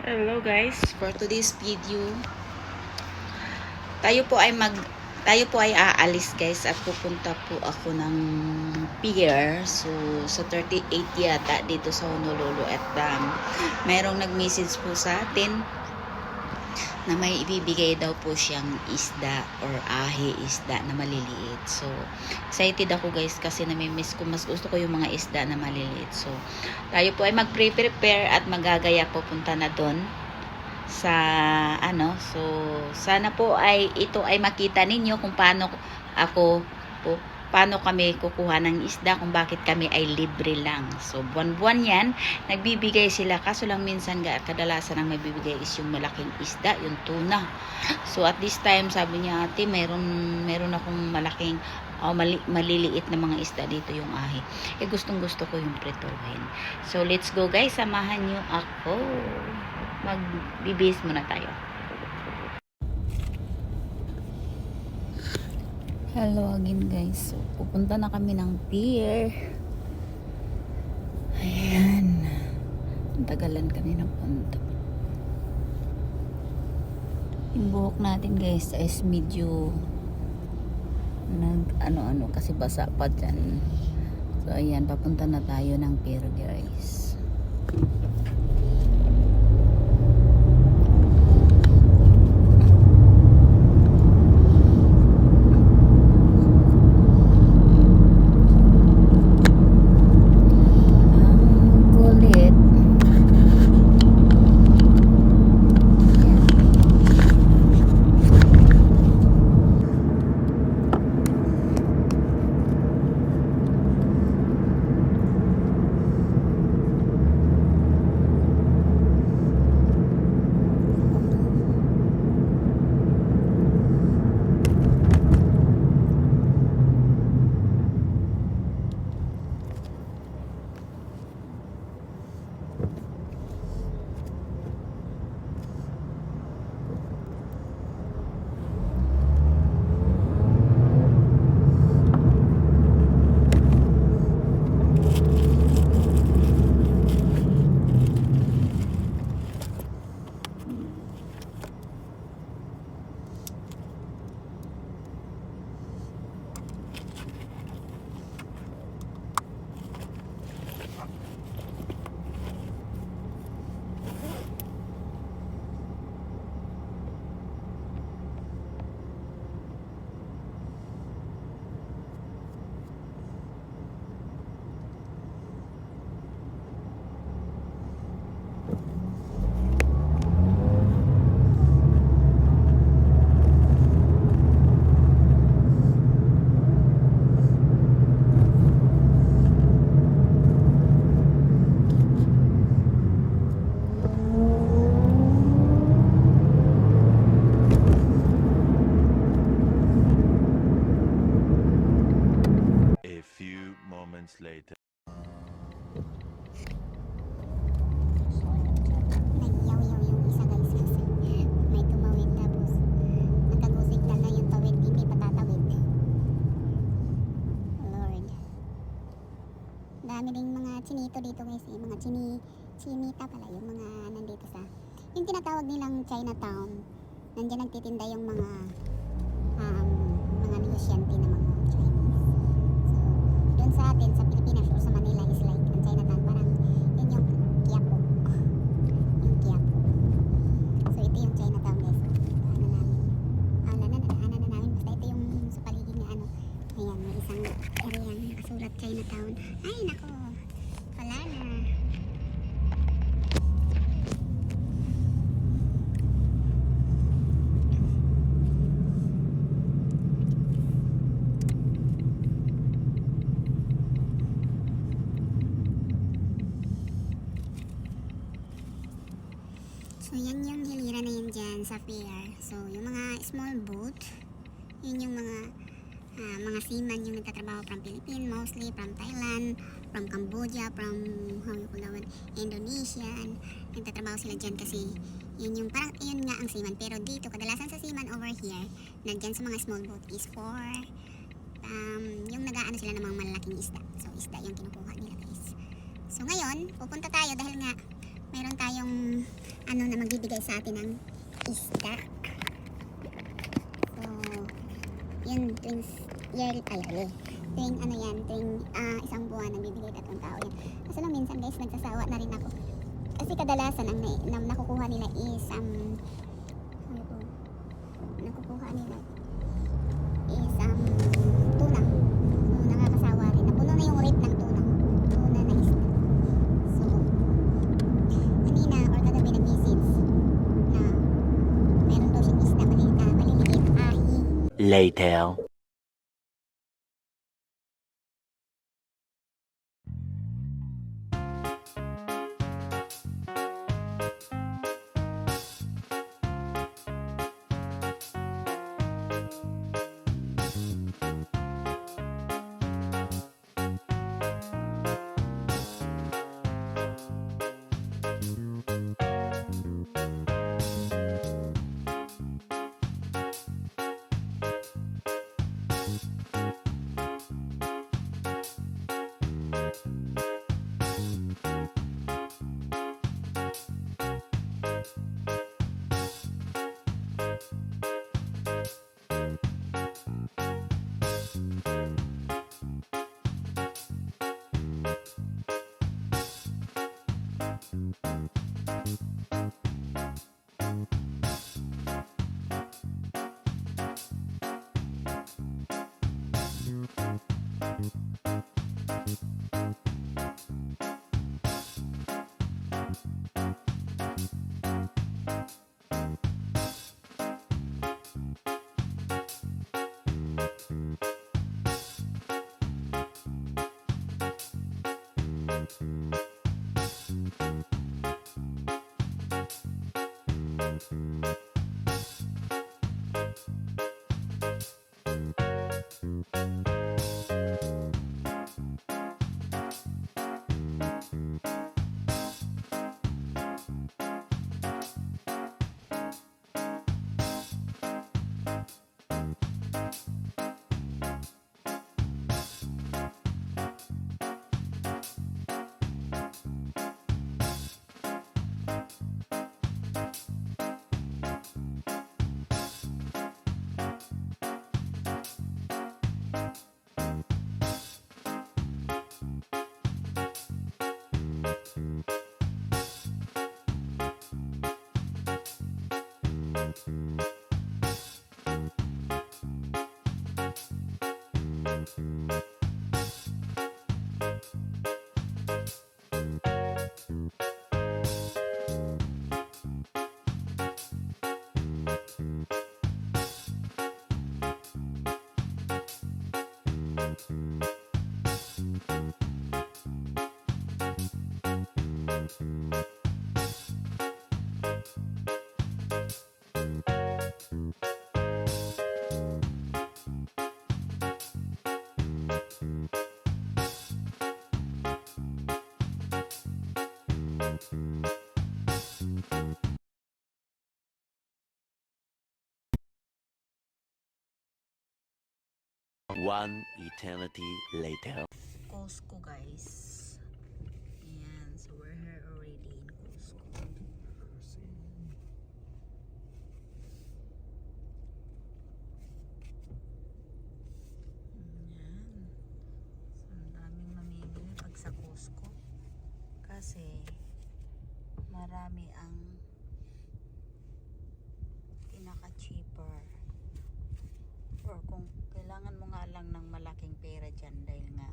Hello guys, for today's video, tayo po ay mag tayo po ay aalis guys at pupunta po ako ng pier. So, sa 38 yata dito sa Honolulu at um, mayroong nag-message po sa atin na may ibibigay daw po siyang isda or ahi isda na maliliit. So, excited ako guys kasi namimiss ko. Mas gusto ko yung mga isda na maliliit. So, tayo po ay mag-prepare at magagaya pupunta na doon sa ano so sana po ay ito ay makita ninyo kung paano ako po paano kami kukuha ng isda kung bakit kami ay libre lang? So buwan-buwan yan nagbibigay sila. Kaso lang minsan kadalasan ang magbibigay is yung malaking isda yung tuna. So at this time sabi niya ate meron meron akong malaking oh, mali, maliliit na mga isda dito yung ahi eh gustong gusto ko yung prituhin so let's go guys. Samahan niyo ako. Magbibis muna tayo hello again guys. So pupunta na kami ng pier. Ayan. Tagalan kami ng punta yung buhok natin guys is medyo nag ano-ano kasi basa pa dyan. So ayan papunta na tayo ng pier guys dito guys eh. Mga chini, chinita pala yung mga nandito sa yung tinatawag nilang Chinatown. Nandiyan nagtitinda yung mga um, mga negosyante na mga Chinese. So, doon sa atin sa Pilipinas or sa Manila is like ang Chinatown parang yun yung Quiapo yung Quiapo. So ito yung Chinatown guys. Ano namin. Ah, na, na, na, na namin. Basta ito yung sa paligid na ano. Ayan, may isang area nakasulat Chinatown. Ay, nako. Wala na. So, yan yung hilira na yun dyan sa pier. So, yung mga small boat, yun yung mga ah, mga seaman yung nagtatrabaho from Philippines, mostly from Thailand, from Cambodia, from how you Indonesia. Nagtatrabaho sila dyan kasi yun yung parang yun nga ang seaman. Pero dito, kadalasan sa seaman over here, na dyan sa mga small boat is for um, yung nag-aano sila ng mga malalaking isda. So, isda yung kinukuha nila guys. So, ngayon, pupunta tayo dahil nga mayroon tayong ano na magbibigay sa atin ng isda. So, yun, tuwing year, ay, ay, tuwing ano yan, tuwing ah, isang buwan nagbibigay tatlong tao yan. Kasi lang minsan guys, nagsasawa na rin ako. Kasi kadalasan ang na, na, nakukuha nila is um, ano po, nakukuha nila is um, Later. Thank you. One eternity later. Costco guys. Ayan, so we're here already in Costco. Ayan. So, ang daming mamimili pag sa Costco. Kasi, marami ang pinaka-cheaper. Or kung kailangan mo nga lang ng malaking pera dyan dahil nga